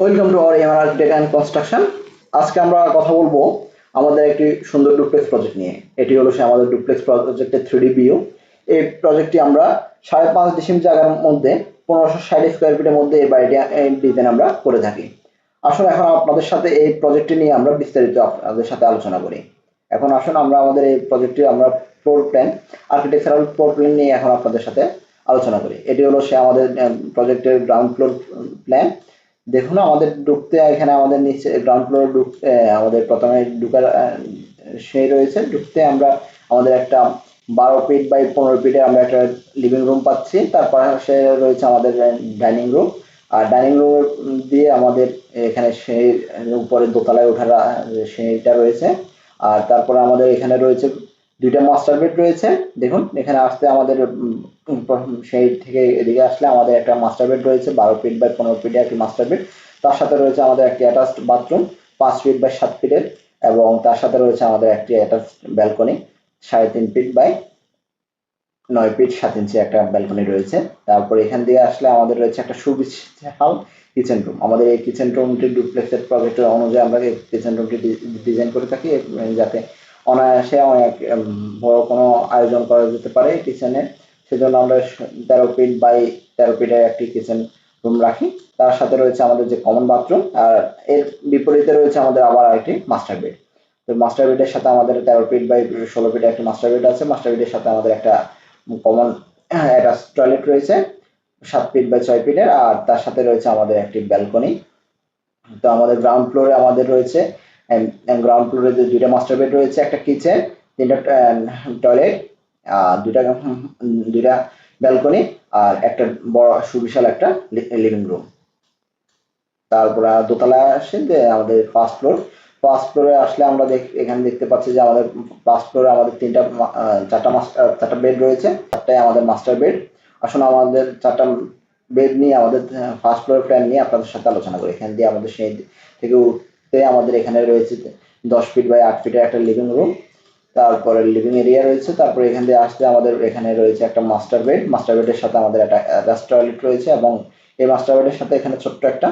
Welcome to our MR architect and construction আজকে আমরা কথা বলব আমাদের একটি সুন্দর ডুপ্লেক্স প্রজেক্ট নিয়ে। এটি হলো সে আমাদের ডুপ্লেক্স প্রজেক্টের থ্রিডি ভিউ এই প্রজেক্টটি আমরা সাড়ে পাঁচ ডিসিম জায়গার মধ্যে পনেরোশো ষাট স্কোয়ার ফিটের মধ্যে এই বাড়িটি ডিজাইন আমরা করে থাকি। আসুন এখন আপনাদের সাথে এই প্রজেক্টটি নিয়ে আমরা বিস্তারিত আপনাদের সাথে আলোচনা করি। এখন আসুন আমরা আমাদের এই প্রজেক্টটি আমরা floor plan architectural floor plan নিয়ে এখন আপনাদের সাথে আলোচনা করি। এটি হলো সে আমাদের প্রজেক্টের গ্রাউন্ড ফ্লোর প্ল্যান দেখুন আমাদের ঢুকতে এখানে আমাদের নিচে গ্রাউন্ড ফ্লোর ঢুকতে আমাদের প্রথমে ঢুকার সেই রয়েছে। ঢুকতে আমরা আমাদের একটা বারো ফিট বাই পনেরো ফিটে আমরা একটা লিভিং রুম পাচ্ছি। তার পাশে রয়েছে আমাদের ডাইনিং রুম আর ডাইনিং রুম দিয়ে আমাদের এখানে সেই উপরে দোতলায় ওঠার সেইটা রয়েছে। আর তারপরে আমাদের এখানে রয়েছে দুইটা মাস্টার বেড রয়েছে। দেখুন, এখানে আসতে আমাদের সেই থেকে এদিকে আসলে আমাদের একটা মাস্টার বেড রয়েছে, বারো ফিট বাই পনেরো ফিটের একটি মাস্টার বেড তার সাথে রয়েছে আমাদের একটি অ্যাটাচড বাথরুম পাঁচ ফিট বাই সাত ফিটের এবং তার সাথে রয়েছে আমাদের একটি অ্যাটাচড ব্যালকনি সাড়ে তিন ফিট বাই নয় ফিট সাত ইঞ্চি একটা ব্যালকনি রয়েছে। তারপর এখান দিয়ে আসলে আমাদের রয়েছে একটা সুবিশাল কিচেন রুম আমাদের এই কিচেন রুমটি ডুপ্লেক্সের প্রজেক্টের অনুযায়ী আমরা কিচেন রুমটি ডিজাইন করে থাকি যাতে অনায়াসে অনেক বড় কোনো আয়োজন করা যেতে পারে কিচেনে সেজন্য আমরা তেরো ফিট বাই তেরো ফিটের একটি কিচেন রুম রাখি। তার সাথে রয়েছে আমাদের যে কমন বাথরুম আর এর বিপরীতে রয়েছে আমাদের আবার আরেকটি মাস্টার বেড তো মাস্টার বেডের সাথে আমাদের তেরো ফিট বাই ষোলো ফিটের একটি মাস্টার বেড আছে। মাস্টার বেডের সাথে আমাদের একটা কমন একটা টয়লেট রয়েছে, সাত ফিট বাই ছয় ফিটের আর তার সাথে রয়েছে আমাদের একটি ব্যালকনি তো আমাদের গ্রাউন্ড ফ্লোরে আমাদের রয়েছে গ্রাউন্ড ফ্লোরে যে দুইটা মাস্টার বেড রয়েছে, একটা কিচেন তিনটা টয়লেট দুইটা দুইটা ব্যালকনি আর একটা বড় সুবিশাল একটা লিভিং রুম তারপরে দোতলায় আসে, যে আমাদের ফার্স্ট ফ্লোর ফার্স্ট ফ্লোরে আসলে আমরা দেখ, এখানে দেখতে পাচ্ছি যে আমাদের ফার্স্ট ফ্লোরে আমাদের তিনটা চারটা মাস্টার চারটা বেড রয়েছে, চারটাই আমাদের মাস্টার বেড আসুন আমাদের চারটা বেড নিয়ে, আমাদের ফার্স্ট ফ্লোর প্ল্যান নিয়ে আপনাদের সাথে আলোচনা করি। এখান দিয়ে আমাদের সেই থেকে উঠতে আমাদের এখানে রয়েছে দশ ফিট বাই আট ফিটের একটা লিভিং রুম তারপরে লিভিং এরিয়া রয়েছে, তারপরে এখান দিয়ে আসতে আমাদের এখানে রয়েছে একটা মাস্টার বেড মাস্টার বেডের সাথে আমাদের একটা অ্যাটাচ টয়লেট রয়েছে এবং এই মাস্টার বেডের সাথে এখানে ছোট্ট একটা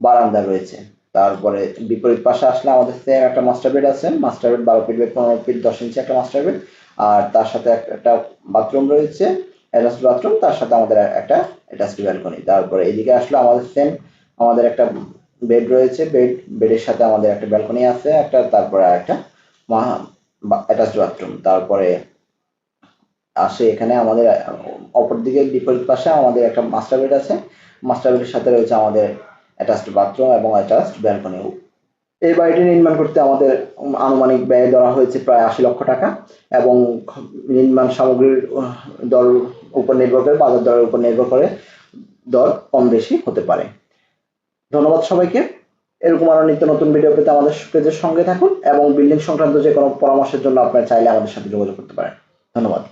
বারান্দা রয়েছে। তারপরে বিপরীত পাশে আসলে আমাদের সেম একটা মাস্টার বেড আছে মাস্টার বেড বারো ফিট বাই পনেরো ফিট দশ ইঞ্চি একটা মাস্টার বেড আর তার সাথে একটা বাথরুম রয়েছে অ্যাটাচ বাথরুম তার সাথে আমাদের একটা অ্যাটাচ ব্যালকনি তারপরে এদিকে আসলে আমাদের সেম আমাদের একটা বেড রয়েছে বেড বেডের সাথে আমাদের একটা ব্যালকনি আছে, একটা তারপরে একটা মহা অ্যাটাচ বাথরুম তারপরে আসে এখানে আমাদের অপর দিকে বিপরীত পাশে আমাদের একটা মাস্টার বেড আছে মাস্টার বেডের সাথে রয়েছে আমাদের অ্যাটাচড বাথরুম এবং অ্যাটাচড ব্যালকনি এই বাড়িটি নির্মাণ করতে আমাদের আনুমানিক ব্যয় ধরা হয়েছে প্রায় আশি লক্ষ টাকা এবং নির্মাণ সামগ্রীর দর উপর নির্ভর করে, বাজার দরের উপর নির্ভর করে দর কম বেশি হতে পারে। ধন্যবাদ সবাইকে। এরকম আরও নিত্য নতুন ভিডিও পেতে আমাদের পেজের সঙ্গে থাকুন এবং বিল্ডিং সংক্রান্ত যে কোনো পরামর্শের জন্য আপনারা চাইলে আমাদের সাথে যোগাযোগ করতে পারেন। ধন্যবাদ।